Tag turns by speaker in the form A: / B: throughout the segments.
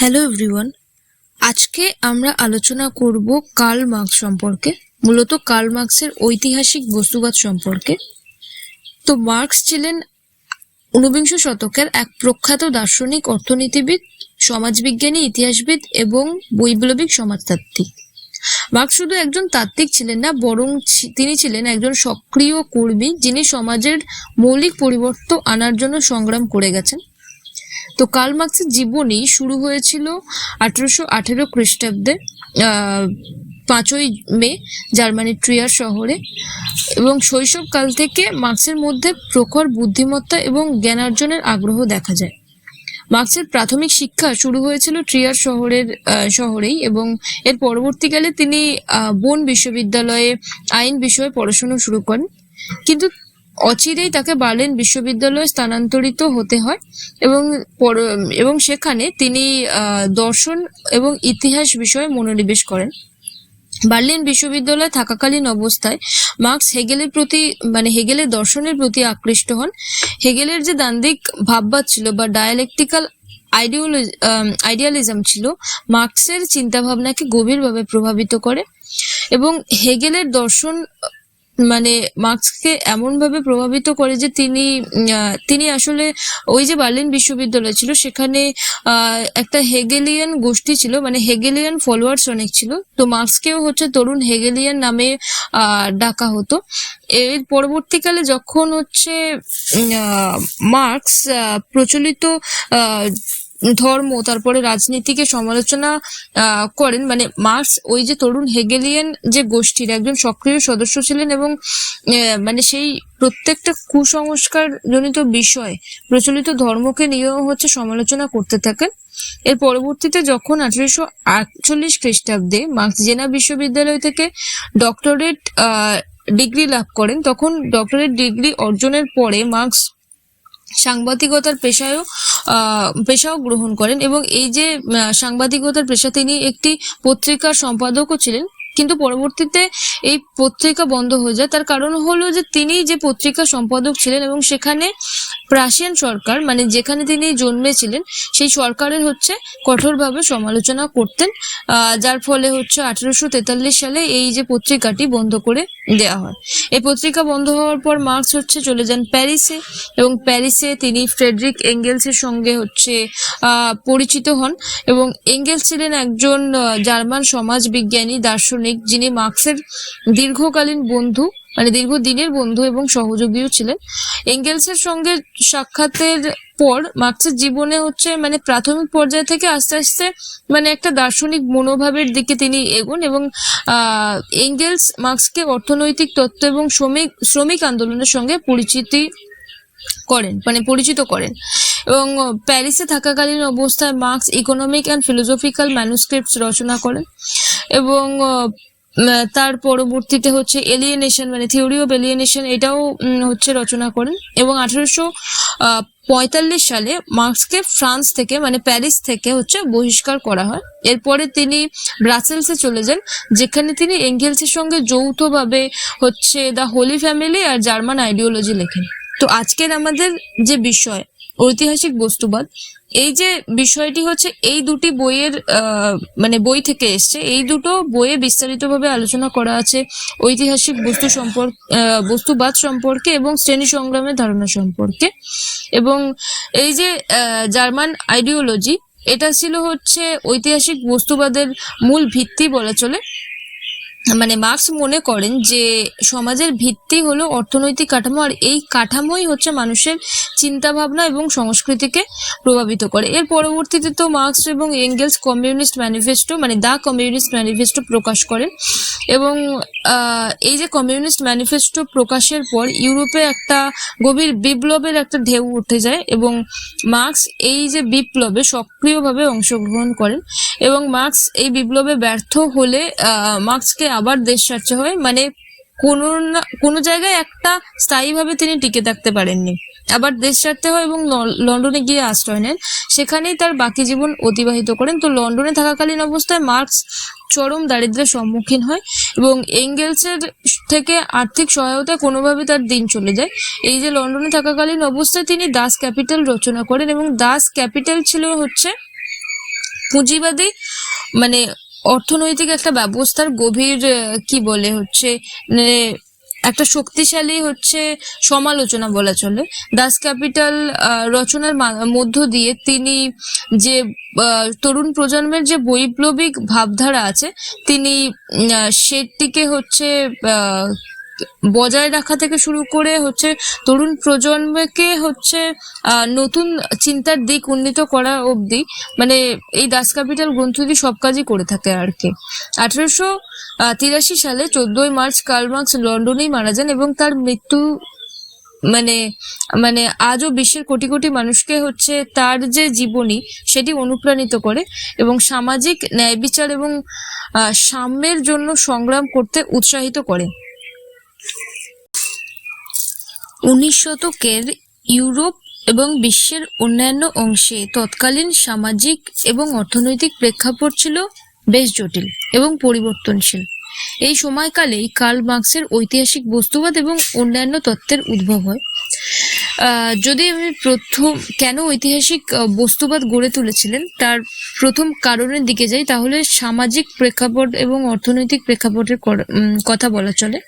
A: Hello everyone আজকে আমরা আলোচনা করব কার্ল মার্কস সম্পর্কে, মূলত কার্ল মার্কসের ঐতিহাসিক বস্তুবাদ সম্পর্কে। তো মার্কস ছিলেন ঊনবিংশ শতকের এক প্রখ্যাত দার্শনিক, অর্থনীতিবিদ, সমাজবিজ্ঞানী, ইতিহাসবিদ এবং বৈপ্লবিক সমাজতাত্ত্বিক। মার্কস শুধু একজন তাত্ত্বিক ছিলেন না, বরং তিনি ছিলেন একজন সক্রিয় কর্মী যিনি সমাজের মৌলিক পরিবর্তন আনার জন্য সংগ্রাম করে গেছেন। তো কার্ল মার্ক্সের জীবনী শুরু হয়েছিল আঠারোশো আঠেরো খ্রিস্টাব্দে পাঁচই মে জার্মানির ট্রিয়ার শহরে। এবং শৈশবকাল থেকে মার্ক্সের মধ্যে প্রখর বুদ্ধিমত্তা এবং জ্ঞানার্জনের আগ্রহ দেখা যায়। মার্ক্সের প্রাথমিক শিক্ষা শুরু হয়েছিল ট্রিয়ার শহরের শহরেই এবং এর পরবর্তীকালে তিনি বোন বিশ্ববিদ্যালয়ে আইন বিষয়ে পড়াশোনা শুরু করেন। কিন্তু অচিরেই তাকে বার্লিন বিশ্ববিদ্যালয়ে স্থানান্তরিত হতে হয় এবং এবং সেখানে তিনি দর্শন এবং ইতিহাস বিষয়ে মনোনিবেশ করেন। বার্লিন বিশ্ববিদ্যালয়ে থাকাকালীন অবস্থায় মার্কস হেগেলের প্রতি মানে হেগেলের দর্শনের প্রতি আকৃষ্ট হন। হেগেলের যে দান্দিক ভাববাদ ছিল বা ডায়ালেকটিক্যাল আইডিওলজি আইডিয়ালিজম ছিল, মার্কসের চিন্তাভাবনাকে গভীরভাবে প্রভাবিত করে। এবং হেগেলের দর্শন মানে মার্কসকে এমনভাবে প্রভাবিত করে যে তিনি তিনি আসলে ওই যে বার্লিন বিশ্ববিদ্যালয় ছিল, সেখানে একটা হেগেলিয়ান গোষ্ঠী ছিল মানে হেগেলিয়ান ফলোয়ার্স অনেক ছিল। তো মার্কসকেও হচ্ছে তরুণ হেগেলিয়ান নামে ডাকা হতো। এর পরবর্তীকালে যখন হচ্ছে মার্কস প্রচলিত ধর্ম, তারপরে রাজনীতিকে সমালোচনা করেন। মানে মার্কস ওই যে তরুণ হেগেলিয়ান যে গোষ্ঠীর একজন সক্রিয় সদস্য ছিলেন এবং মানে সেই প্রত্যেকটা কুসংস্কার জনিত বিষয়, প্রচলিত ধর্মকে নিয়েও হচ্ছে সমালোচনা করতে থাকেন। এর পরবর্তীতে যখন আঠারোশো আটচল্লিশ খ্রিস্টাব্দে মার্কস জেনা বিশ্ববিদ্যালয় থেকে ডক্টরেট ডিগ্রি লাভ করেন, তখন ডক্টরেট ডিগ্রি অর্জনের পরে মার্কস সাংবাদিকতার পেশায়ও পেশাও গ্রহণ করেন এবং এই যে সাংবাদিকতার পেশা, তিনি একটি পত্রিকার সম্পাদকও ছিলেন। কিন্তু পরবর্তীতে এই পত্রিকা বন্ধ হয়ে যায়। তার কারণ হলো যে তিনি যে পত্রিকা সম্পাদক ছিলেন এবং সেখানে প্রাশিয়ান সরকার মানে যেখানে তিনি জন্মেছিলেন, সেই সরকারের হচ্ছে কঠোরভাবে সমালোচনা করতেন যার ফলে হচ্ছে আঠারোশো সালে এই যে পত্রিকাটি বন্ধ করে দেওয়া হয়। এই পত্রিকা বন্ধ হওয়ার পর মার্কস হচ্ছে চলে যান প্যারিসে এবং প্যারিসে তিনি ফ্রেডরিক এঙ্গেলসের সঙ্গে হচ্ছে পরিচিত হন এবং এঙ্গেলস ছিলেন একজন জার্মান সমাজবিজ্ঞানী, দার্শনিক যিনি মার্কসের দীর্ঘকালীন বন্ধু মানে দীর্ঘদিনের বন্ধু এবং সহযোগীও ছিলেন। এঙ্গেলসের সঙ্গে সাক্ষাতের পর মার্কসের জীবনে হচ্ছে মানে প্রাথমিক পর্যায় থেকে আস্তে আস্তে মানে একটা দার্শনিক মনোভাবের দিকে তিনি এগোন এবং এঙ্গেলস মার্কসকে অর্থনৈতিক তত্ত্ব এবং শ্রমিক শ্রমিক আন্দোলনের সঙ্গে পরিচিতি করেন মানে পরিচিত করেন। এবং প্যারিসে থাকাকালীন অবস্থায় Marx economic and philosophical manuscripts রচনা করেন এবং তার পরবর্তীতে হচ্ছে এলিয়েনেশন মানে থিওরি অফ এলিয়েনেশন এটাও হচ্ছে রচনা করেন এবং আঠারোশো পঁয়তাল্লিশ সালে মার্কসকে ফ্রান্স থেকে মানে প্যারিস থেকে হচ্ছে বহিষ্কার করা হয়। এরপরে তিনি ব্রাসেলসে চলে যান, যেখানে তিনি এঙ্গেলসের সঙ্গে যৌথভাবে হচ্ছে দ্য হোলি ফ্যামিলি আর জার্মান আইডিওলজি লেখেন। তো আজকের আমাদের যে বিষয় ঐতিহাসিক বস্তুবাদ। এই যে বিষয়টি হচ্ছে, এই দুটি বইয়ের মানে বই থেকে এসছে, এই দুটো বইয়ে বিস্তারিতভাবে আলোচনা করা আছে ঐতিহাসিক বস্তু সম্পর্ক বস্তুবাদ সম্পর্কে এবং শ্রেণি সংগ্রামের ধারণা সম্পর্কে। এবং এই যে জার্মান আইডিওলজি, এটা ছিল হচ্ছে ঐতিহাসিক বস্তুবাদের মূল ভিত্তি বলা চলে। মানে মার্কস মনে করেন যে সমাজের ভিত্তি হলো অর্থনৈতিক কাঠামো আর এই কাঠামোই হচ্ছে মানুষের চিন্তা ভাবনা এবং সংস্কৃতিকে প্রভাবিত করে। এর পরবর্তীতে তো মার্কস এবং এঙ্গেলস কমিউনিস্ট ম্যানিফেস্টো মানে দ্য কমিউনিস্ট ম্যানিফেস্টো প্রকাশ করেন এবং এই যে কমিউনিস্ট ম্যানিফেস্টো প্রকাশের পর ইউরোপে একটা গভীর বিপ্লবের একটা ঢেউ উঠে যায় এবং মার্কস এই যে বিপ্লবে সক্রিয়ভাবে অংশগ্রহণ করেন এবং মার্কস এই বিপ্লবে ব্যর্থ হলে মার্কসকে আবার দেশ ছাড়তে হয় মানে কোনো না, কোনো জায়গায় একটা স্থায়ীভাবে তিনি টিকে থাকতে পারেননি। আবার দেশ ছাড়তে হয় এবং লন্ডনে গিয়ে আশ্রয় নেন, সেখানেই তার বাকি জীবন অতিবাহিত করেন। তো লন্ডনে থাকাকালীন অবস্থায় মার্কস চরম দারিদ্র্যের সম্মুখীন হয় এবং এঙ্গেলসের থেকে আর্থিক সহায়তায় কোনোভাবে তার দিন চলে যায়। এই যে লন্ডনে থাকাকালীন অবস্থায় তিনি দাস ক্যাপিটাল রচনা করেন এবং দাস ক্যাপিটাল ছিল হচ্ছে পুঁজিবাদী মানে অর্থনৈতিক একটা ব্যবস্থার গভীর কি বলে হচ্ছে মানে একটা শক্তিশালী হচ্ছে সমালোচনা বলা চলে। দাস ক্যাপিটাল রচনার মধ্য দিয়ে তিনি যে তরুণ প্রজন্মের যে বৈপ্লবিক ভাবধারা আছে, তিনি সেটিকে হচ্ছে বজায় রাখা থেকে শুরু করে হচ্ছে তরুণ প্রজন্মকে হচ্ছে নতুন চিন্তার দিক উন্নীত করা অবধি মানে এই দাস ক্যাপিটাল গ্রন্থটি সব কাজই করে থাকে আর কি। আঠারোশো তিরাশি সালে চোদ্দই মার্চ কার্ল মার্কস লন্ডনেই মারা যান এবং তার মৃত্যু মানে মানে আজও বিশ্বের কোটি কোটি মানুষকে হচ্ছে তার যে জীবনী সেটি অনুপ্রাণিত করে এবং সামাজিক ন্যায় বিচার এবং সাম্যের জন্য সংগ্রাম করতে উৎসাহিত করে। উনিশ শতকের ইউরোপ এবং বিশ্বের অন্যান্য অংশে তৎকালীন সামাজিক এবং অর্থনৈতিক প্রেক্ষাপট ছিল বেশ জটিল এবং পরিবর্তনশীল। এই সময়কালেই কার্ল মার্কসের ঐতিহাসিক বস্তুবাদ এবং অন্যান্য তত্ত্বের উদ্ভব হয়। যদি আমি প্রথম কেন ঐতিহাসিক বস্তুবাদ গড়ে তুলেছিলেন, তার প্রথম কারণের দিকে যাই, তাহলে সামাজিক প্রেক্ষাপট এবং অর্থনৈতিক প্রেক্ষাপটের কথা বলা চলে।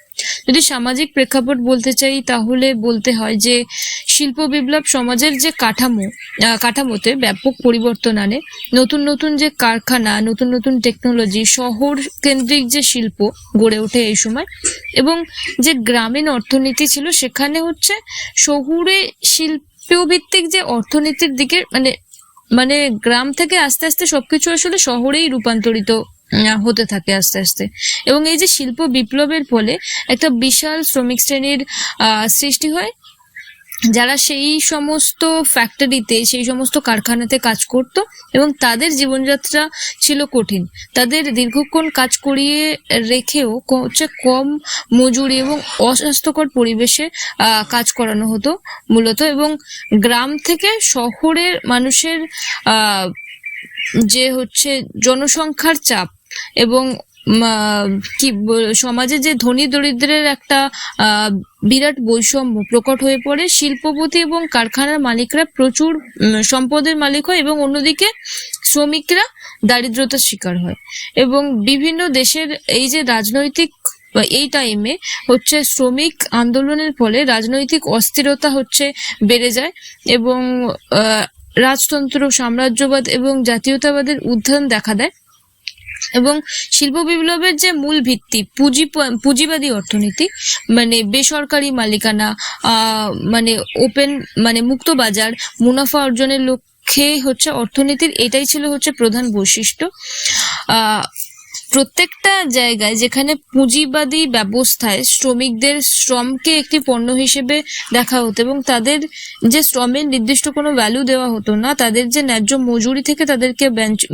A: যদি সামাজিক প্রেক্ষাপট বলতে চাই, তাহলে বলতে হয় যে, শিল্প বিপ্লব সমাজের যে কাঠামো কাঠামোতে ব্যাপক পরিবর্তন আনে। নতুন নতুন যে কারখানা, নতুন নতুন টেকনোলজি শহর কেন্দ্রিক যে শিল্প গড়ে ওঠে এই সময়। এবং যে গ্রামীণ অর্থনীতি ছিল, সেখানে হচ্ছে শহুরে শিল্পভিত্তিক যে অর্থনীতির দিকে মানে মানে গ্রাম থেকে আস্তে আস্তে সবকিছু আসলে শহরেই রূপান্তরিত হতে থাকে আস্তে আস্তে। এবং এই যে শিল্প বিপ্লবের ফলে একটা বিশাল শ্রমিক শ্রেণির সৃষ্টি হয়, যারা সেই সমস্ত ফ্যাক্টরিতে সেই সমস্ত কারখানাতে কাজ করত এবং তাদের জীবনযাত্রা ছিল কঠিন। তাদের দীর্ঘক্ষণ কাজ করিয়ে রেখেও হচ্ছে কম মজুরি এবং অস্বাস্থ্যকর পরিবেশে কাজ করানো হতো মূলত এবং গ্রাম থেকে শহরের মানুষের যে হচ্ছে জনসংখ্যার চাপ এবং কি সমাজে যে ধনী দরিদ্রের একটা বিরাট বৈষম্য প্রকট হয়ে পড়ে, শিল্পপতি এবং কারখানার মালিকরা প্রচুর সম্পদের মালিক হয় এবং অন্যদিকে শ্রমিকরা দারিদ্রতার শিকার হয়। এবং বিভিন্ন দেশের এই যে রাজনৈতিক এই টাইমে হচ্ছে শ্রমিক আন্দোলনের ফলে রাজনৈতিক অস্থিরতা হচ্ছে বেড়ে যায় এবং রাজতন্ত্র, সাম্রাজ্যবাদ এবং জাতীয়তাবাদের উত্থান দেখা দেয়। এবং শিল্প বিপ্লবের যে মূল ভিত্তি, পুঁজি পুঁজিবাদী অর্থনীতি মানে বেসরকারি মালিকানা মানে ওপেন মানে মুক্ত বাজার, মুনাফা অর্জনের লক্ষ্যে হচ্ছে অর্থনীতির এটাই ছিল হচ্ছে প্রধান বৈশিষ্ট্য। প্রত্যেকটা জায়গায় যেখানে পুঁজিবাদী ব্যবস্থায় শ্রমিকদের শ্রমকে একটি পণ্য হিসেবে দেখা হতো এবং তাদের যে শ্রমের নির্দিষ্ট কোনো ভ্যালু দেওয়া হতো না, তাদের যে ন্যায্য মজুরি থেকে তাদেরকে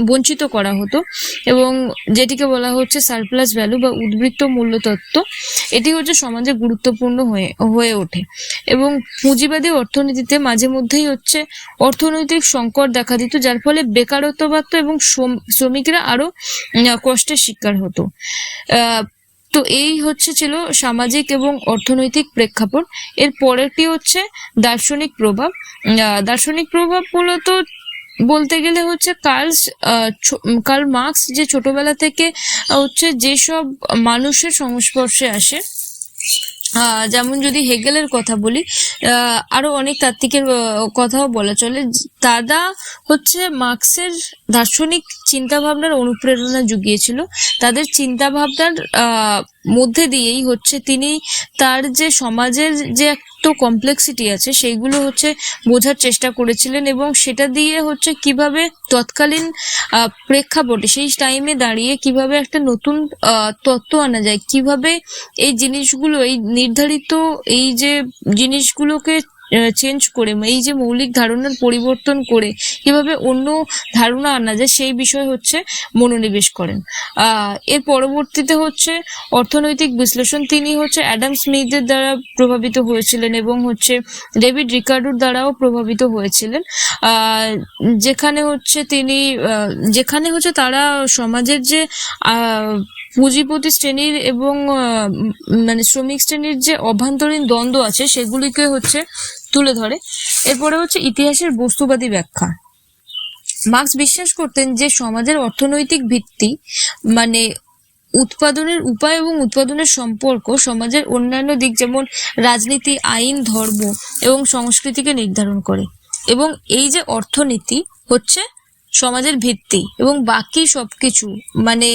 A: বঞ্চিত করা হতো এবং যেটিকে বলা হচ্ছে সারপ্লাস ভ্যালু বা উদ্বৃত্ত মূল্যতত্ত্ব এটি হচ্ছে সমাজে গুরুত্বপূর্ণ হয়ে হয়ে ওঠে। এবং পুঁজিবাদী অর্থনীতিতে মাঝে মধ্যেই হচ্ছে অর্থনৈতিক সংকট দেখা দিত, যার ফলে বেকারত্ব এবং শ্রম- শ্রমিকরা আরও কষ্টের শিকার হতো। তো এই হচ্ছে ছিল সামাজিক এবং অর্থনৈতিক প্রেক্ষাপট। এর পরেরটি হচ্ছে দার্শনিক প্রভাব। দার্শনিক প্রভাব মূলত বলতে গেলে হচ্ছে কার্লস কার্ল মার্কস যে ছোটবেলা থেকে হচ্ছে যেসব মানুষের সংস্পর্শে আসে যেমন যদি হেগেলের কথা বলি আরও অনেক তাত্ত্বিকের কথাও বলা চলে। দাদা হচ্ছে মার্কসের দার্শনিক চিন্তাভাবনার অনুপ্রেরণা জুগিয়েছিল। তাদের চিন্তাভাবনার মধ্যে দিয়েই হচ্ছে তিনি তার যে সমাজের যে একটা কমপ্লেক্সিটি আছে, সেইগুলো হচ্ছে বোঝার চেষ্টা করেছিলেন এবং সেটা দিয়ে হচ্ছে কীভাবে তৎকালীন প্রেক্ষাপটে সেই টাইমে দাঁড়িয়ে কীভাবে একটা নতুন তত্ত্ব আনা যায়, কীভাবে এই জিনিসগুলো, এই নির্ধারিত এই যে জিনিসগুলোকে চেঞ্জ করে এই যে মৌলিক ধারণার পরিবর্তন করে কীভাবে অন্য ধারণা আনা যায়, সেই বিষয়ে হচ্ছে মনোনিবেশ করেন। এর পরবর্তীতে হচ্ছে অর্থনৈতিক বিশ্লেষণ। তিনি হচ্ছে অ্যাডাম স্মিথের দ্বারা প্রভাবিত হয়েছিলেন এবং হচ্ছে ডেভিড রিকার্ডোর দ্বারাও প্রভাবিত হয়েছিলেন। যেখানে হচ্ছে তিনি যেখানে হচ্ছে তারা সমাজের যে পুঁজিপতি শ্রেণির এবং মানে শ্রমিক শ্রেণির যে অভ্যন্তরীণ দ্বন্দ্ব আছে, সেগুলিকে হচ্ছে তুলে ধরে। এরপরে হচ্ছে ইতিহাসের বস্তুবাদী ব্যাখ্যা। মার্কস বিশ্বাস করতেন যে সমাজের অর্থনৈতিক ভিত্তি মানে উৎপাদনের উপায় এবং উৎপাদনের সম্পর্ক সমাজের অন্যান্য দিক যেমন রাজনীতি, আইন, ধর্ম এবং সংস্কৃতিকে নির্ধারণ করে। এবং এই যে অর্থনীতি হচ্ছে সমাজের ভিত্তি এবং বাকি সবকিছু মানে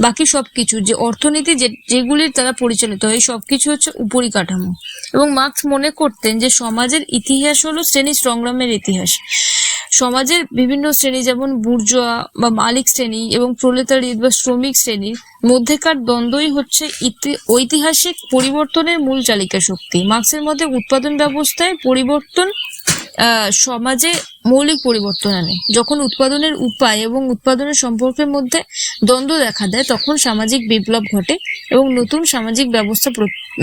A: বাকি সবকিছু, যে অর্থনীতি যে, যেগুলির দ্বারা পরিচালিত হয়, সবকিছু হচ্ছে উপরিকাঠামো। এবং মার্কস মনে করতেন যে সমাজের ইতিহাস হলো শ্রেণি সংগ্রামের ইতিহাস। সমাজের বিভিন্ন শ্রেণি যেমন বুর্জোয়া বা মালিক শ্রেণি এবং প্রলেতারিত বা শ্রমিক শ্রেণির মধ্যেকার দ্বন্দ্বই হচ্ছে ঐতিহাসিক পরিবর্তনের মূল চালিকা শক্তি মার্কসের মতে উৎপাদন ব্যবস্থায় পরিবর্তন সমাজে মৌলিক পরিবর্তন আনে। যখন উৎপাদনের উপায় এবং উৎপাদনের সম্পর্কের মধ্যে দ্বন্দ্ব দেখা দেয়, তখন সামাজিক বিপ্লব ঘটে এবং নতুন সামাজিক ব্যবস্থা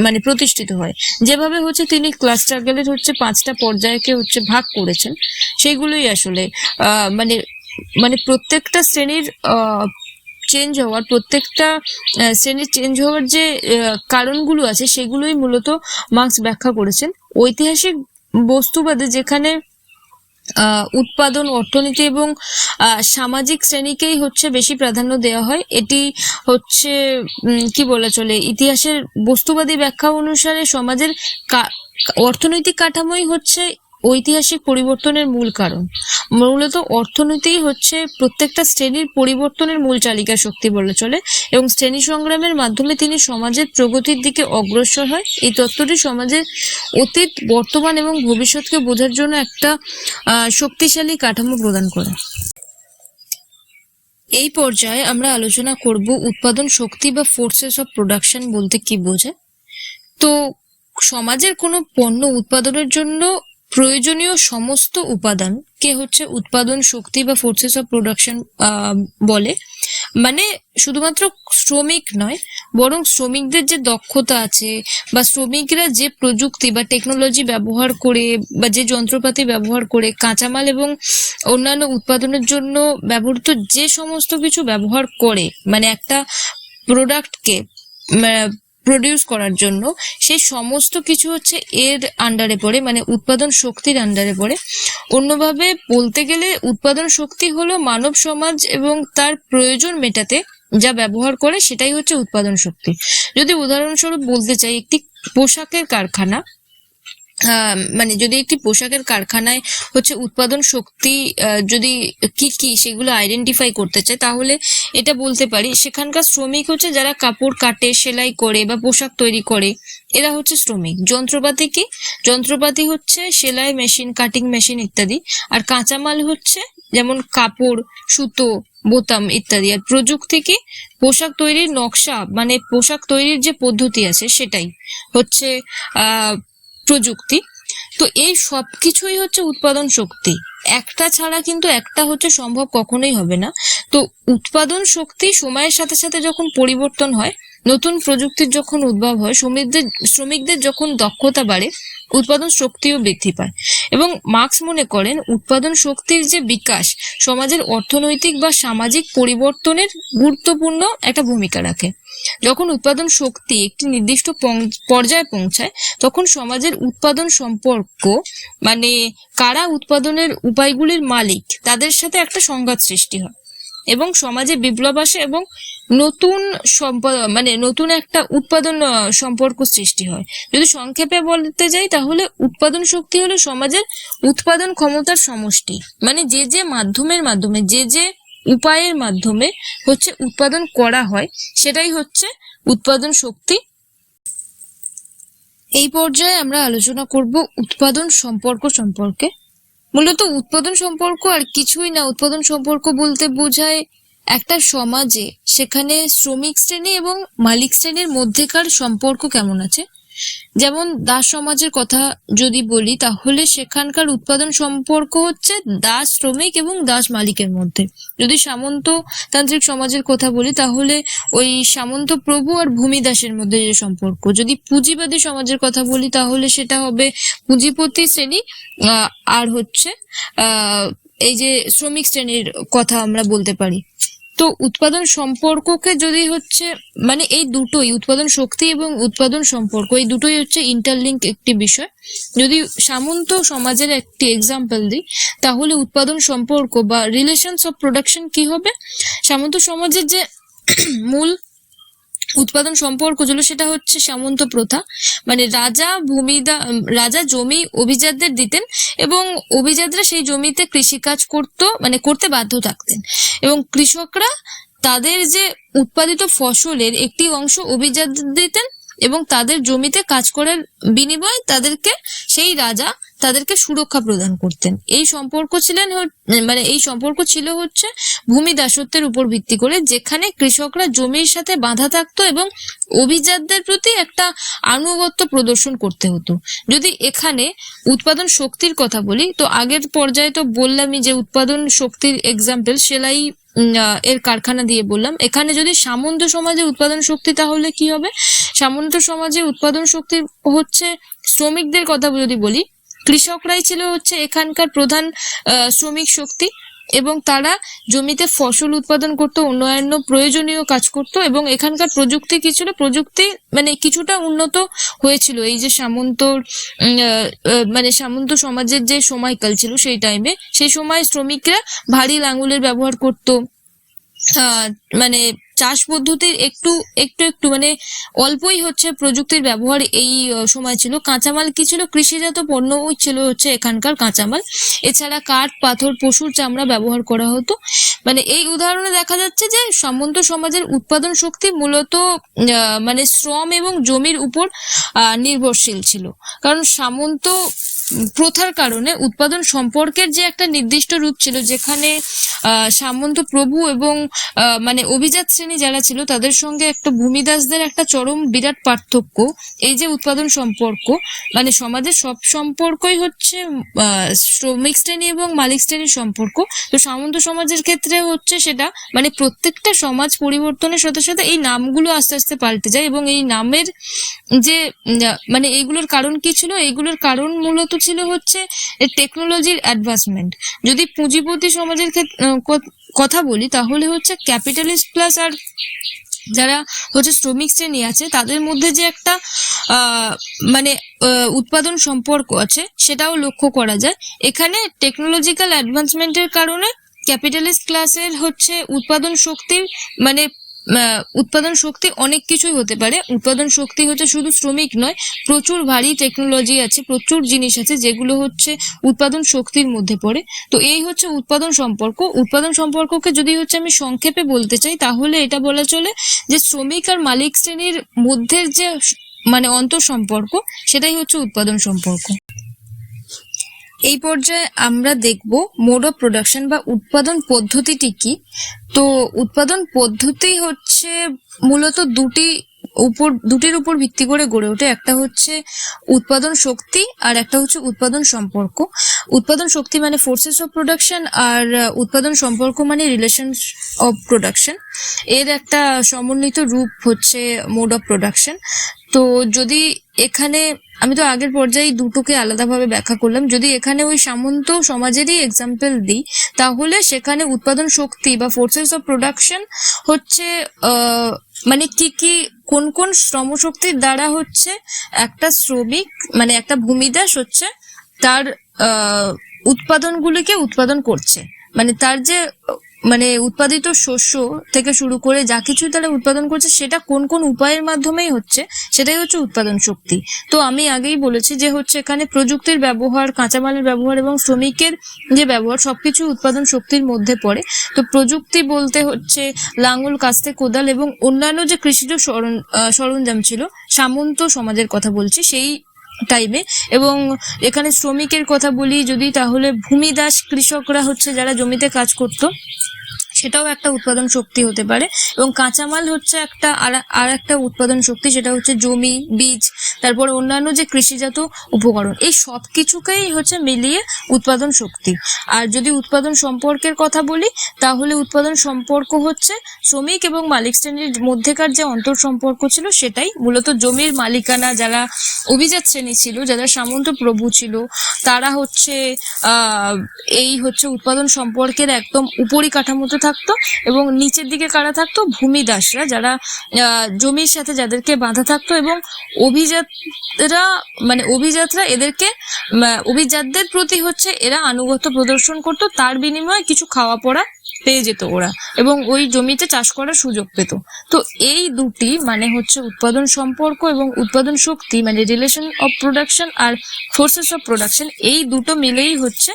A: মানে প্রতিষ্ঠিত হয়। যেভাবে হচ্ছে তিনি ক্লাস স্ট্রাগলের হচ্ছে পাঁচটা পর্যায়কে হচ্ছে ভাগ করেছেন সেইগুলোই আসলে মানে মানে প্রত্যেকটা শ্রেণির চেঞ্জ হওয়ার, প্রত্যেকটা শ্রেণির চেঞ্জ হওয়ার যে কারণগুলো আছে, সেগুলোই মূলত মার্কস ব্যাখ্যা করেছেন। ঐতিহাসিক বস্তুবাদে যেখানে উৎপাদন, অর্থনীতি এবং সামাজিক শ্রেণীকেই হচ্ছে বেশি প্রাধান্য দেওয়া হয়। এটি হচ্ছে কি বলা চলে, ইতিহাসের বস্তুবাদী ব্যাখ্যা অনুসারে সমাজের অর্থনৈতিক কাঠামোই হচ্ছে ঐতিহাসিক পরিবর্তনের মূল কারণ। মূলত অর্থনীতি হচ্ছে প্রত্যেকটা শ্রেণির পরিবর্তনের মূল চালিকা শক্তি বলে চলে এবং শ্রেণি সংগ্রামের মাধ্যমে তিনি সমাজের প্রগতির দিকে অগ্রসর হয়। এই তত্ত্বটি সমাজের অতীত, বর্তমান এবং ভবিষ্যৎকে বোঝার জন্য একটা শক্তিশালী কাঠামো প্রদান করে। এই পর্যায়ে আমরা আলোচনা করব উৎপাদন শক্তি বা ফোর্সেস অফ প্রোডাকশন বলতে কি বোঝায়। তো সমাজের কোনো পণ্য উৎপাদনের জন্য প্রয়োজনীয় সমস্ত উপাদানকে হচ্ছে উৎপাদন শক্তি বা ফোর্সেস অফ প্রোডাকশন বলে মানে শুধুমাত্র শ্রমিক নয়, বরং শ্রমিকদের যে দক্ষতা আছে বা শ্রমিকরা যে প্রযুক্তি বা টেকনোলজি ব্যবহার করে বা যে যন্ত্রপাতি ব্যবহার করে, কাঁচামাল এবং অন্যান্য উৎপাদনের জন্য ব্যবহৃত যে সমস্ত কিছু ব্যবহার করে মানে একটা প্রোডাক্টকে প্রডিউস করার জন্য, সেই সমস্ত কিছু হচ্ছে এর আন্ডারে পড়ে মানে উৎপাদন শক্তির আন্ডারে পড়ে। অন্যভাবে বলতে গেলে উৎপাদন শক্তি হলো মানব সমাজ এবং তার প্রয়োজন মেটাতে যা ব্যবহার করে, সেটাই হচ্ছে উৎপাদন শক্তি। যদি উদাহরণস্বরূপ বলতে চাই, একটি পোশাকের কারখানা মানে যদি একটি পোশাকের কারখানায় হচ্ছে উৎপাদন শক্তি যদি কি কি সেগুলো আইডেন্টিফাই করতে চায়, তাহলে এটা বলতে পারি। সেখানকার শ্রমিক হচ্ছে যারা কাপড় কাটে, সেলাই করে বা পোশাক তৈরি করে, এরা হচ্ছে শ্রমিক। যন্ত্রপাতি কি? যন্ত্রপাতি হচ্ছে সেলাই মেশিন কাটিং মেশিন ইত্যাদি। আর কাঁচামাল হচ্ছে যেমন কাপড়, সুতো, বোতাম ইত্যাদি। আর প্রযুক্তি কি? পোশাক তৈরির নকশা মানে পোশাক তৈরির যে পদ্ধতি আছে সেটাই। হচ্ছে, আহ প্রযুক্তি। তো এই সব কিছুই হচ্ছে উৎপাদন শক্তি। একটা ছাড়া কিন্তু একটা হচ্ছে সম্ভব কখনোই হবে না। তো উৎপাদন শক্তি সময়ের সাথে সাথে যখন পরিবর্তন হয় নতুন প্রযুক্তির যখন উদ্ভব হয়, শ্রমিকদের শ্রমিকদের যখন দক্ষতা বাড়ে, উৎপাদন শক্তিও বৃদ্ধি পায়। এবং মার্কস মনে করেন, উৎপাদন শক্তির যে বিকাশ, সমাজের অর্থনৈতিক বা সামাজিক পরিবর্তনের গুরুত্বপূর্ণ একটা ভূমিকা রাখে। যখন উৎপাদন শক্তি একটি নির্দিষ্ট পর্যায়ে পৌঁছায়, তখন সমাজের উৎপাদন সম্পর্ক মানে কারা উৎপাদনের উপায়গুলির মালিক, তাদের সাথে একটা সংঘাত সৃষ্টি হয়। এবং সমাজে বিপ্লব আসে এবং নতুন সম্পদ মানে নতুন একটা উৎপাদন সম্পর্ক সৃষ্টি হয়। যদি সংক্ষেপে বলতে যাই, তাহলে উৎপাদন শক্তি হলো সমাজের উৎপাদন ক্ষমতার সমষ্টি। মানে যে যে মাধ্যমের মাধ্যমে, যে যে উপায়ের মাধ্যমে হচ্ছে উৎপাদন করা হয়, সেটাই হচ্ছে উৎপাদন শক্তি। এই পর্যায়ে আমরা আলোচনা করব উৎপাদন সম্পর্ক সম্পর্কে। মূলত উৎপাদন সম্পর্ক আর কিছুই না। উৎপাদন সম্পর্ক বলতে বোঝায় একটা সমাজে, সেখানে শ্রমিক শ্রেণি এবং মালিক শ্রেণির মধ্যেকার সম্পর্ক কেমন আছে? যেমন দাস সমাজের কথা যদি বলি, তাহলে সেখানকার উৎপাদন সম্পর্ক হচ্ছে দাস শ্রমিক এবং দাস মালিকের মধ্যে। যদি সামন্ত তান্ত্রিক সমাজের কথা বলি, তাহলে ওই সামন্ত প্রভু আর ভূমিদাসের মধ্যে যে সম্পর্ক। যদি পুঁজিবাদী সমাজের কথা বলি, তাহলে সেটা হবে পুঁজিপতি শ্রেণি আর হচ্ছে এই যে শ্রমিক শ্রেণির কথা আমরা বলতে পারি। তো উৎপাদন সম্পর্ককে যদি হচ্ছে মানে এই দুটোই, উৎপাদন শক্তি এবং উৎপাদন সম্পর্ক, এই দুটোই হচ্ছে ইন্টারলিঙ্ক একটি বিষয়। যদি সামন্ত সমাজের একটি এক্সাম্পল দিই, তাহলে উৎপাদন সম্পর্ক বা রিলেশনস অফ প্রোডাকশন কি হবে? সামন্ত সমাজের যে মূল উৎপাদন সম্পর্ক ছিল সেটা হচ্ছে সামন্ত প্রথা। মানে রাজা ভূমিদা রাজা জমি অভিজাতদের দিতেন এবং অভিজাতরা সেই জমিতে কৃষিকাজ করত মানে করতে বাধ্য থাকতেন। এবং কৃষকরা তাদের যে উৎপাদিত ফসলের একটি অংশ অভিজাত দিতেন এবং তাদের জমিতে কাজ করার বিনিময়ে তাদেরকে, সেই রাজা তাদেরকে সুরক্ষা প্রদান করতেন। এই সম্পর্ক ছিলেন মানে এই সম্পর্ক ছিল হচ্ছে ভূমি দাসত্বের উপর ভিত্তি করে, যেখানে কৃষকরা জমির সাথে বাঁধা থাকতো এবং অভিজাতদের প্রতি একটা আনুগত্য প্রদর্শন করতে হতো। যদি এখানে উৎপাদন শক্তির কথা বলি, তো আগের পর্যায়ে তো বললামই যে উৎপাদন শক্তির এক্সাম্পল সেলাই এর কারখানা দিয়ে বললাম। এখানে যদি সামন্ত সমাজের উৎপাদন শক্তি, তাহলে কি হবে? সামন্ত সমাজে উৎপাদন শক্তি হচ্ছে শ্রমিকদের কথা যদি বলি, কৃষকরাই ছিল হচ্ছে এখানকার প্রধান শ্রমিক শক্তি এবং তারা জমিতে ফসল উৎপাদন করত অন্যান্য প্রয়োজনীয় কাজ করত এবং এখানকার প্রযুক্তি কি ছিল? প্রযুক্তি মানে কিছুটা উন্নত হয়েছিল। এই যে সামন্ত মানে সামন্ত সমাজের যে সময়কাল ছিল সেই টাইমে সেই সময় শ্রমিকরা ভারী লাঙলের ব্যবহার করত। মানে চাষ পদ্ধতির একটু একটু একটু মানে অল্পই হচ্ছে প্রযুক্তির ব্যবহার এই সময় ছিল। কাঁচামাল কি ছিল? কৃষিজাত পণ্যই ছিল হচ্ছে এখানকার কাঁচামাল। এছাড়া কাঠ, পাথর, পশুর চামড়া ব্যবহার করা হতো। মানে এই উদাহরণে দেখা যাচ্ছে যে সামন্ত সমাজের উৎপাদন শক্তি মূলত মানে শ্রম এবং জমির উপর নির্ভরশীল ছিল। কারণ সামন্ত প্রথার কারণে উৎপাদন সম্পর্কের যে একটা নির্দিষ্ট রূপ ছিল, যেখানে সামন্ত প্রভু এবং মানে অভিজাত শ্রেণি যারা ছিল, তাদের সঙ্গে একটা ভূমিদাসদের একটা চরম বিরাট পার্থক্য, এই যে উৎপাদন সম্পর্ক মানে সমাজের সব সম্পর্কই হচ্ছে শ্রমিক শ্রেণি এবং মালিক শ্রেণির সম্পর্ক। তো সামন্ত সমাজের ক্ষেত্রে হচ্ছে সেটা মানে প্রত্যেকটা সমাজ পরিবর্তনের সাথে সাথে এই নামগুলো আস্তে আস্তে পাল্টে যায় এবং এই নামের যে মানে এইগুলোর কারণ কি ছিল? এইগুলোর কারণ মূলত ছিল হচ্ছে টেকনোলজির অ্যাডভান্সমেন্ট যদি পুঁজিপতি সমাজের কথা বলি, তাহলে হচ্ছে ক্যাপিটালিস্ট প্লাস আর যারা হচ্ছে শ্রমিক শ্রেণি আছে, তাদের মধ্যে যে একটা মানে উৎপাদন সম্পর্ক আছে, সেটাও লক্ষ্য করা যায়। এখানে টেকনোলজিক্যাল অ্যাডভান্সমেন্টের কারণে ক্যাপিটালিস্ট ক্লাসের হচ্ছে উৎপাদন শক্তির মানে উৎপাদন শক্তি অনেক কিছুই হতে পারে। উৎপাদন শক্তি হচ্ছে শুধু শ্রমিক নয়, প্রচুর ভারী টেকনোলজি আছে, প্রচুর জিনিস আছে যেগুলো হচ্ছে উৎপাদন শক্তির মধ্যে পড়ে। তো এই হচ্ছে উৎপাদন সম্পর্ক। উৎপাদন সম্পর্ককে যদি হচ্ছে আমি সংক্ষেপে বলতে চাই, তাহলে এটা বলা চলে যে শ্রমিক আর মালিক শ্রেণির মধ্যের যে মানে অন্তর সম্পর্ক সেটাই হচ্ছে উৎপাদন সম্পর্ক। এই পর্যায়ে আমরা দেখব মোড অফ প্রোডাকশন বা উৎপাদন পদ্ধতিটি কি। তো উৎপাদন পদ্ধতি হচ্ছে মূলত দুটি উপর, দুটির উপর ভিত্তি করে গড়ে ওঠে। একটা হচ্ছে উৎপাদন শক্তি আর একটা হচ্ছে উৎপাদন সম্পর্ক। উৎপাদন শক্তি মানে ফোর্সেস অফ প্রোডাকশন আর উৎপাদন সম্পর্ক মানে রিলেশন অফ প্রোডাকশন এর একটা সমন্বিত রূপ হচ্ছে মোড অফ প্রোডাকশন তো যদি এখানে, আমি তো আগের পর্যায়ে দুটোকে আলাদাভাবে ব্যাখ্যা করলাম। যদি এখানে ওই সামন্ত সমাজেরই এক্সাম্পল দিই, তাহলে সেখানে উৎপাদন শক্তি বা ফোর্সেস অফ প্রোডাকশন হচ্ছে মানে কি কি কোন কোন শ্রমশক্তির দ্বারা হচ্ছে একটা শ্রমিক মানে একটা ভূমিদাস হচ্ছে তার উৎপাদনগুলিকে উৎপাদন করছে। মানে তার যে মানে উৎপাদিত শস্য থেকে শুরু করে যা কিছু তারা উৎপাদন করছে, সেটা কোন কোন উপায়ের মাধ্যমেই হচ্ছে, সেটাই হচ্ছে উৎপাদন শক্তি। তো আমি আগেই বলেছি যে হচ্ছে এখানে প্রযুক্তির ব্যবহার, কাঁচামালের ব্যবহার এবং শ্রমিকের যে ব্যবহার, সবকিছু উৎপাদন শক্তির মধ্যে পড়ে। তো প্রযুক্তি বলতে হচ্ছে লাঙ্গল কাস্তে, কোদাল এবং অন্যান্য যে কৃষিজ সরঞ্জাম ছিল, সামন্ত সমাজের কথা বলছি, সেই টাইমে এবং এখানে শ্রমিকের কথা বলি যদি, তাহলে ভূমিদাস কৃষকরা হচ্ছে যারা জমিতে কাজ করতো। সেটাও একটা উৎপাদন শক্তি হতে পারে। এবং কাঁচামাল হচ্ছে একটা আর একটা উৎপাদন শক্তি, সেটা হচ্ছে জমি, বীজ, তারপর অন্যান্য যে কৃষিজাত উপকরণ, এই সব কিছুকেই হচ্ছে মিলিয়ে উৎপাদন শক্তি। আর যদি উৎপাদন সম্পর্কের কথা বলি, তাহলে উৎপাদন সম্পর্ক হচ্ছে শ্রমিক এবং মালিক শ্রেণির মধ্যেকার যে অন্তর সম্পর্ক ছিল, সেটাই মূলত জমির মালিকানা যারা অভিজাত শ্রেণি ছিল যারা সামন্ত প্রভু ছিল, তারা হচ্ছে এই হচ্ছে উৎপাদন সম্পর্কের একদম উপরি কাঠামোতে থাকতো এবং নিচের দিকে কারা থাকতো? ভূমিদাসরা, যারা জমির সাথে যাদেরকে বাঁধা থাকতো এবং অভিজাতরা মানে অভিজাতরা এদেরকে অভিজাতদের প্রতি হচ্ছে এরা আনুগত্য প্রদর্শন করতো, তার বিনিময়ে কিছু খাওয়া পড়া পেয়ে যেত ওরা এবং ওই জমিতে চাষ করার সুযোগ পেত। তো এই দুটি মানে হচ্ছে উৎপাদন সম্পর্ক এবং উৎপাদন শক্তি মানে রিলেশন অফ প্রোডাকশন আর ফোর্সেস অফ প্রোডাকশন এই দুটো মিলেই হচ্ছে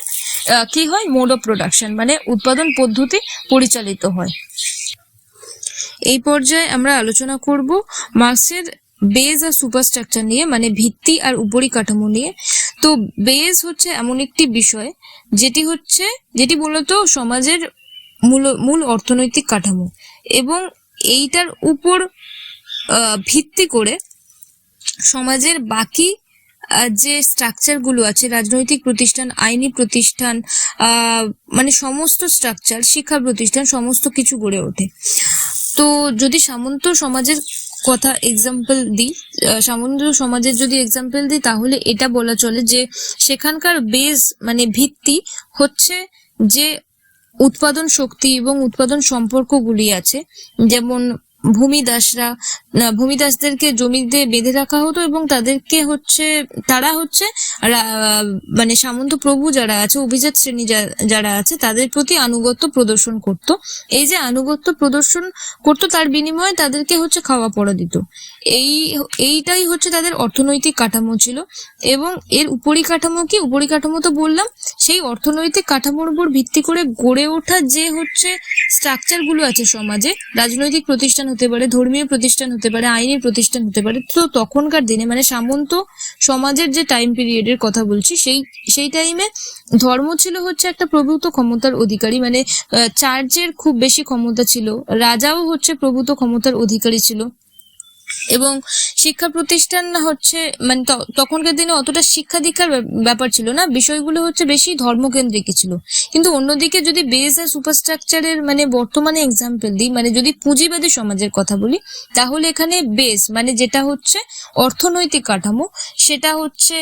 A: কি হয়? মোড অফ প্রোডাকশন মানে উৎপাদন পদ্ধতি পরিচালিত হয়। এই পর্যায়ে আমরা আলোচনা করব মার্কসের বেজ আর সুপারস্ট্রাকচার নিয়ে মানে ভিত্তি আর উপরি কাঠামো নিয়ে। তো বেজ হচ্ছে এমন একটি বিষয়, যেটি হচ্ছে, যেটি মূলত সমাজের মূল মূল অর্থনৈতিক কাঠামো। এবং এইটার উপর ভিত্তি করে সমাজের বাকি যে স্ট্রাকচারগুলো আছে, রাজনৈতিক প্রতিষ্ঠান, আইনি প্রতিষ্ঠান মানে সমস্ত স্ট্রাকচার শিক্ষা প্রতিষ্ঠান, সমস্ত কিছু গড়ে ওঠে। তো যদি সামন্ত সমাজের কথা এক্সাম্পল দিই সামন্ত সমাজের যদি এক্সাম্পল দিই, তাহলে এটা বলা চলে যে সেখানকার বেস মানে ভিত্তি হচ্ছে যে উৎপাদন শক্তি এবং উৎপাদন সম্পর্কগুলি আছে। যেমন ভূমিদাসরা ভূমিদাসদেরকে জমিতে বেঁধে রাখা হতো এবং তাদেরকে হচ্ছে, তারা হচ্ছে মানে সামন্ত প্রভু যারা আছে, অভিজাত শ্রেণি যারা আছে, তাদের প্রতি আনুগত্য প্রদর্শন করত। এই যে আনুগত্য প্রদর্শন করত, তার বিনিময়ে তাদেরকে হচ্ছে খাওয়া পড়া দিত। এই, এইটাই হচ্ছে তাদের অর্থনৈতিক কাঠামো ছিল। এবং এর উপরি কাঠামো কি? উপরি কাঠামো তো বললাম, সেই অর্থনৈতিক কাঠামোর উপর ভিত্তি করে গড়ে ওঠা যে হচ্ছে স্ট্রাকচারগুলো আছে সমাজে, রাজনৈতিক প্রতিষ্ঠান হতে পারে, ধর্মীয় প্রতিষ্ঠান হতে পারে, আইনি প্রতিষ্ঠান হতে পারে, তো তখনকার দিনে মানে সামন্ত সমাজের যে টাইম পিরিয়ডের কথা বলছি, সেই সেই টাইমে ধর্ম ছিল হচ্ছে একটা প্রভূত ক্ষমতার অধিকারী মানে চার্চের খুব বেশি ক্ষমতা ছিল। রাজাও হচ্ছে প্রভূত ক্ষমতার অধিকারী ছিল। এবং শিক্ষা প্রতিষ্ঠান হচ্ছে মানে তখনকার দিনে অতটা শিক্ষা দীক্ষার ব্যাপার ছিল না। বিষয়গুলো হচ্ছে বেশি ধর্মকেন্দ্রিক ছিল। কিন্তু অন্যদিকে যদি বেস আর সুপারস্ট্রাকচারের মানে বর্তমানে এক্সাম্পল দিই মানে যদি পুঁজিবাদী সমাজের কথা বলি, তাহলে এখানে বেস মানে যেটা হচ্ছে অর্থনৈতিক কাঠামো, সেটা হচ্ছে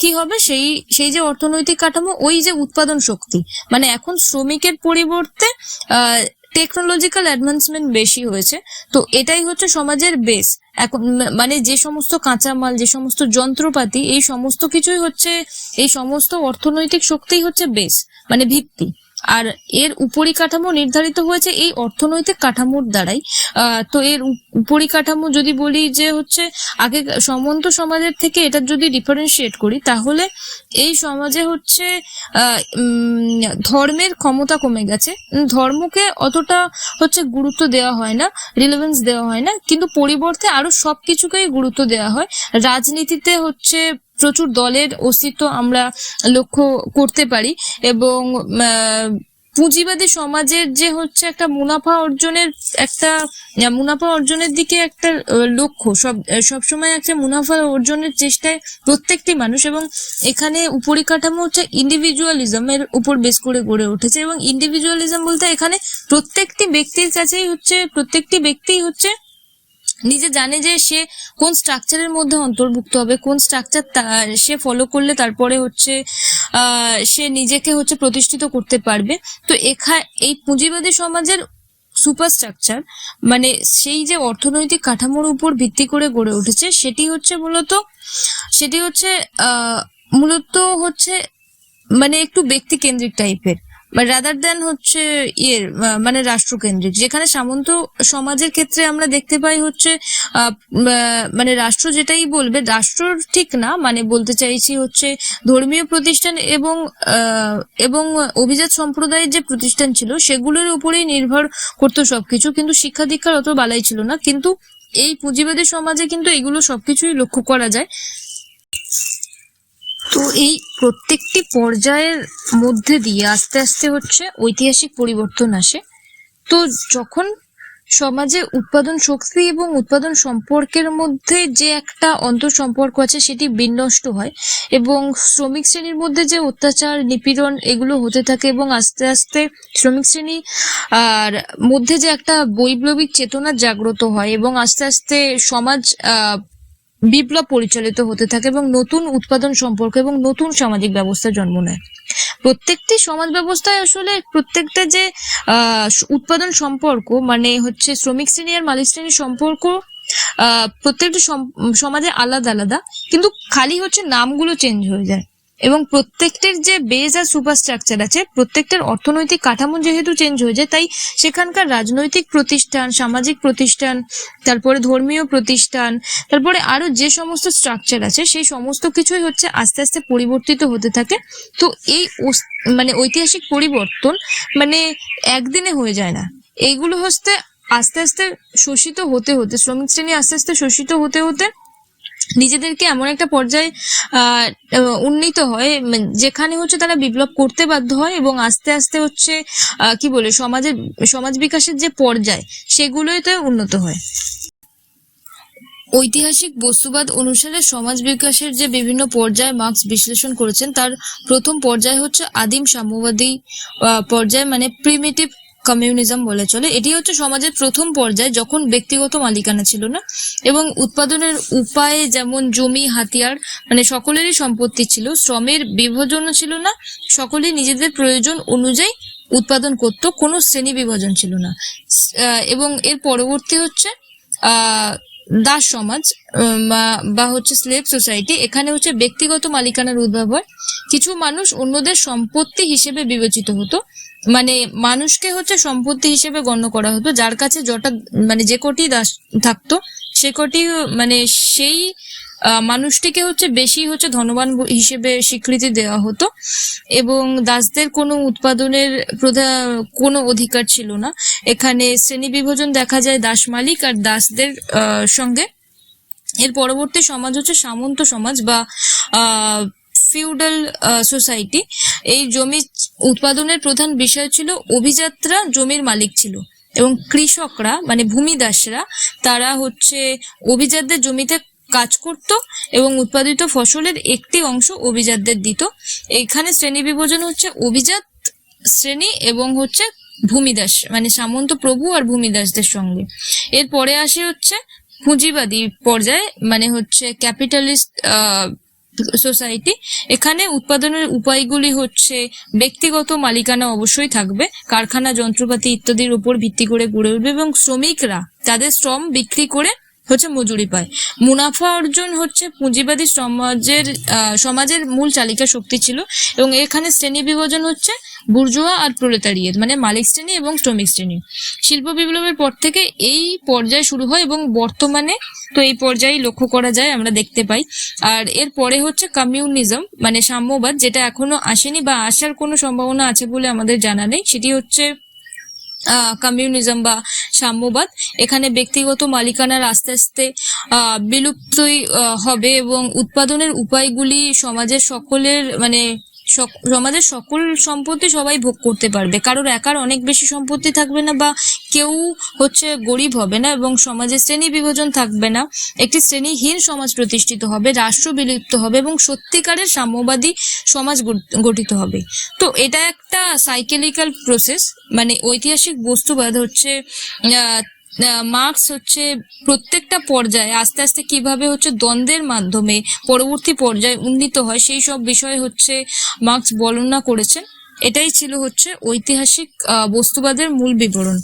A: কি হবে? সেই সেই যে অর্থনৈতিক কাঠামো, ওই যে উৎপাদন শক্তি। মানে এখন শ্রমিকের পরিবর্তে টেকনোলজিক্যাল অ্যাডভান্সমেন্ট বেশি হয়েছে। তো এটাই হচ্ছে সমাজের বেস এখন মানে যে সমস্ত কাঁচামাল, যে সমস্ত যন্ত্রপাতি, এই সমস্ত কিছুই হচ্ছে, এই সমস্ত অর্থনৈতিক শক্তিই হচ্ছে বেস মানে ভিত্তি। আর এর উপরি কাঠামো নির্ধারিত হয়েছে এই অর্থনৈতিক কাঠামোর দ্বারাই। তো এর উপ- উপরি কাঠামো যদি বলি যে হচ্ছে আগে সমন্ত সমাজের থেকে এটা যদি ডিফারেন্সিয়েট করি, তাহলে এই সমাজে হচ্ছে ধর্মের ক্ষমতা কমে গেছে। ধর্মকে অতটা হচ্ছে গুরুত্ব দেওয়া হয় না রিলেভেন্স দেওয়া হয় না, কিন্তু পরিবর্তে আরও সবকিছুকেই গুরুত্ব দেওয়া হয়। রাজনীতিতে হচ্ছে প্রচুর দলের অস্তিত্ব আমরা লক্ষ্য করতে পারি এবং পুঁজিবাদী সমাজের যে হচ্ছে একটা মুনাফা অর্জনের একটা মুনাফা অর্জনের দিকে একটা লক্ষ্য। সব সবসময় একটা মুনাফা অর্জনের চেষ্টায় প্রত্যেকটি মানুষ এবং এখানে উপরিকাঠামো হচ্ছে ইন্ডিভিজুয়ালিজমের উপর বেস করে গড়ে উঠেছে এবং ইন্ডিভিজুয়ালিজম বলতে এখানে প্রত্যেকটি ব্যক্তির কাছেই হচ্ছে, প্রত্যেকটি ব্যক্তিই হচ্ছে নিজে জানে যে সে কোন স্ট্রাকচারের মধ্যে অন্তর্ভুক্ত হবে, কোন স্ট্রাকচার সে ফলো করলে তারপরে হচ্ছে সে নিজেকে হচ্ছে প্রতিষ্ঠিত করতে পারবে। তো এখা, এই পুঁজিবাদী সমাজের সুপারস্ট্রাকচার মানে সেই যে অর্থনৈতিক কাঠামোর উপর ভিত্তি করে গড়ে উঠেছে, সেটি হচ্ছে মূলত, সেটি হচ্ছে মূলত হচ্ছে মানে একটু ব্যক্তি কেন্দ্রিক টাইপের রাদার দেন হচ্ছে ইয়ের মানে রাষ্ট্রকেন্দ্রিক, যেখানে সামন্ত সমাজের ক্ষেত্রে আমরা দেখতে পাই হচ্ছে মানে রাষ্ট্র যেটাই বলবে রাষ্ট্র ঠিক না মানে বলতে চাইছি হচ্ছে ধর্মীয় প্রতিষ্ঠান এবং এবং অভিজাত সম্প্রদায়ের যে প্রতিষ্ঠান ছিল, সেগুলোর উপরেই নির্ভর করতো সবকিছু, কিন্তু শিক্ষা দীক্ষার অত বালাই ছিল না, কিন্তু এই পুঁজিবাদী সমাজে কিন্তু এগুলো সবকিছুই লক্ষ্য করা যায়। তো এই প্রত্যেকটি পর্যায়ের মধ্যে দিয়ে আস্তে আস্তে হচ্ছে ঐতিহাসিক পরিবর্তন আসে। তো যখন সমাজে উৎপাদন শক্তি এবং উৎপাদন সম্পর্কের মধ্যে যে একটা অন্তর সম্পর্ক আছে, সেটি বিনষ্ট হয় এবং শ্রমিক শ্রেণির মধ্যে যে অত্যাচার, নিপীড়ন এগুলো হতে থাকে এবং আস্তে আস্তে শ্রমিক শ্রেণি, আর মধ্যে যে একটা বৈপ্লবিক চেতনা জাগ্রত হয় এবং আস্তে আস্তে সমাজ বিপ্লব পরিচালিত হতে থাকে এবং নতুন উৎপাদন সম্পর্ক এবং নতুন সামাজিক ব্যবস্থা জন্ম নেয়। প্রত্যেকটি সমাজ ব্যবস্থায় আসলে প্রত্যেকটা যে উৎপাদন সম্পর্ক মানে হচ্ছে শ্রমিক শ্রেণি আর মালিক শ্রেণির সম্পর্ক প্রত্যেকটা সম- সমাজে আলাদা আলাদা, কিন্তু খালি হচ্ছে নামগুলো চেঞ্জ হয়ে যায়। এবং প্রত্যেকটির যে বেজ আর সুপারস্ট্রাকচার আছে, প্রত্যেকটার অর্থনৈতিক কাঠামো যেহেতু চেঞ্জ হয়ে যায় তাই সেখানকার রাজনৈতিক প্রতিষ্ঠান, সামাজিক প্রতিষ্ঠান, তারপরে ধর্মীয় প্রতিষ্ঠান, তারপরে আরও যে সমস্ত স্ট্রাকচার আছে, সেই সমস্ত কিছুই হচ্ছে আস্তে আস্তে পরিবর্তিত হতে থাকে। তো এই মানে ঐতিহাসিক পরিবর্তন মানে একদিনে হয়ে যায় না। এইগুলো হচ্ছে আস্তে আস্তে শোষিত হতে হতে, শ্রমিক শ্রেণি আস্তে আস্তে শোষিত হতে হতে নিজেদেরকে এমন একটা পর্যায়ে উন্নীত হয় মানে যেখানে হচ্ছে তারা বিপ্লব করতে বাধ্য হয় এবং আস্তে আস্তে হচ্ছে কি বলে, সমাজের, সমাজ বিকাশের যে পর্যায়, সেগুলোতে উন্নত হয়। ঐতিহাসিক বস্তুবাদ অনুসারে সমাজ বিকাশের যে বিভিন্ন পর্যায় মার্কস বিশ্লেষণ করেছেন, তার প্রথম পর্যায় হচ্ছে আদিম সাম্যবাদী পর্যায় মানে প্রিমিটিভ কমিউনিজম বলে চলে, এটি হচ্ছে সমাজের প্রথম পর্যায়ে যখন ব্যক্তিগত মালিকানা ছিল না। এবং উৎপাদনের উপায়ে যেমন জমি, হাতিয়ার মানে সকলেরই সম্পত্তি ছিল, শ্রমের বিভাজনও ছিল না, সকলেই নিজেদের প্রয়োজন অনুযায়ী উৎপাদন করত, কোনো শ্রেণি বিভাজন ছিল না। এবং এর পরবর্তী হচ্ছে দাস সমাজ বা হচ্ছে স্লেভ সোসাইটি এখানে হচ্ছে ব্যক্তিগত মালিকানার উদ্ভব হয় কিছু মানুষ অন্যদের সম্পত্তি হিসেবে বিবেচিত হতো। মানে মানুষকে হচ্ছে সম্পত্তি হিসেবে গণ্য করা হতো, যার কাছে যটা মানে যে কটি দাস থাকতো, সে কটি মানে সেই মানুষটিকে হচ্ছে বেশি হচ্ছে ধনবান হিসেবে স্বীকৃতি দেওয়া হতো এবং দাসদের কোনো উৎপাদনের প্রধান কোনো অধিকার ছিল না। এখানে শ্রেণি বিভাজন দেখা যায় দাস মালিক আর দাসদের সঙ্গে। এর পরবর্তী সমাজ হচ্ছে সামন্ত সমাজ বা ফিউডাল সোসাইটি। এই জমি উৎপাদনের প্রধান বিষয় ছিল অভিযাত্রা জমির মালিক ছিল এবং কৃষকরা মানে ভূমিদাসরা, তারা হচ্ছে অভিজাতদের জমিতে কাজ করত এবং উৎপাদিত ফসলের একটি অংশ অভিজাতদের দিত। এখানে শ্রেণি বিভাজন হচ্ছে অভিজাত শ্রেণি এবং হচ্ছে ভূমিদাস মানে সামন্ত প্রভু আর ভূমিদাসদের সঙ্গে। এরপরে আসে হচ্ছে পুঁজিবাদী পর্যায়ে মানে হচ্ছে ক্যাপিটালিস্ট সোসাইটি। এখানে উৎপাদনের উপায়গুলি হচ্ছে, ব্যক্তিগত মালিকানা অবশ্যই থাকবে, কারখানা, যন্ত্রপাতি ইত্যাদির উপর ভিত্তি করে গড়ে উঠবে এবং শ্রমিকরা তাদের শ্রম বিক্রি করে হচ্ছে মজুরি পায়। মুনাফা অর্জন হচ্ছে পুঁজিবাদী সমাজের সমাজের মূল চালিকা শক্তি ছিল এবং এখানে শ্রেণি বিভাজন হচ্ছে বুর্জোয়া আর প্রলেতারিয়েত মানে মালিক শ্রেণি এবং শ্রমিক শ্রেণি। শিল্প বিপ্লবের পর থেকে এই পর্যায় শুরু হয় এবং বর্তমানে তো এই পর্যায়ে লক্ষ্য করা যায়, আমরা দেখতে পাই। আর এর পরে হচ্ছে কমিউনিজম মানে সাম্যবাদ, যেটা এখনও আসেনি বা আসার কোনো সম্ভাবনা আছে বলে আমাদের জানা নেই। সেটি হচ্ছে কমিউনিজম বা সাম্যবাদ, এখানে ব্যক্তিগত মালিকানার আস্তে আস্তে বিলুপ্তই হবে এবং উৎপাদনের উপায়গুলি সমাজের সকলের মানে সমাজের সকল সম্পত্তি সবাই ভোগ করতে পারবে। কারোর একার অনেক বেশি সম্পত্তি থাকবে না বা কেউ হচ্ছে গরিব হবে না এবং সমাজে শ্রেণি বিভাজন থাকবে না। একটি শ্রেণীহীন সমাজ প্রতিষ্ঠিত হবে, রাষ্ট্র বিলুপ্ত হবে এবং সত্যিকারের সাম্যবাদী সমাজ গঠ- গঠিত হবে। তো এটা একটা সাইকেলিক্যাল প্রসেস মানে ঐতিহাসিক বস্তুবাদ হচ্ছে মার্কস হচ্ছে প্রত্যেকটা পর্যায়ে আস্তে আস্তে কীভাবে হচ্ছে দ্বন্দ্বের মাধ্যমে পরবর্তী পর্যায়ে উন্নীত হয়, সেই সব বিষয়ে হচ্ছে মার্কস বর্ণনা করেছেন। এটাই ছিল হচ্ছে ঐতিহাসিক বস্তুবাদের মূল বিবরণ।